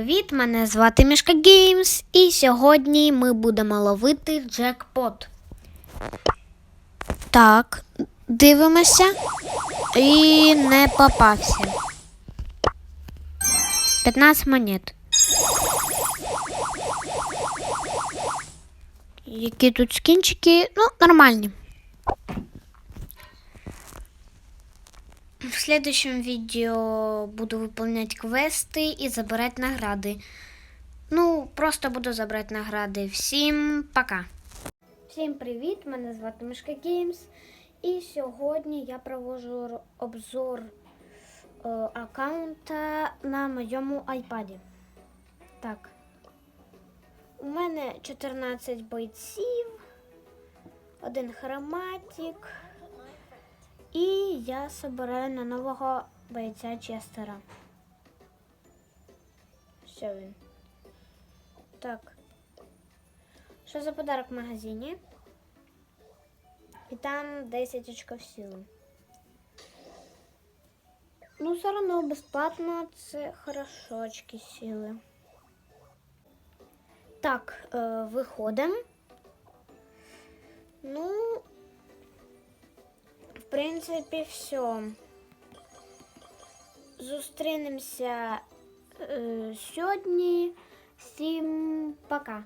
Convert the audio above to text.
Привіт, мене звати Мішка Геймс, і сьогодні ми будемо ловити джекпот. Так, дивимося. І не попався. 15 монет. Які тут скінчики? Ну, нормальні. В следующем видео буду выполнять квесты и забирать награды. Ну, просто буду забрати награди. Всім пока. Всім привіт! Мене звати Мишка Геймс. І сьогодні я проводжу р- обзор е, аккаунта на моєму айпаді. Так. У мене 14 бойців, один хроматик. Я собираю на нового бойця Честера. Все він. Так. Що за подарок в магазині? І там 10 очков сили. Ну, все одно безплатно це хорошо очки сили. Так, е, виходимо. Ну, принципі, все. Зустрінемося е, сьогодні. Всім пока.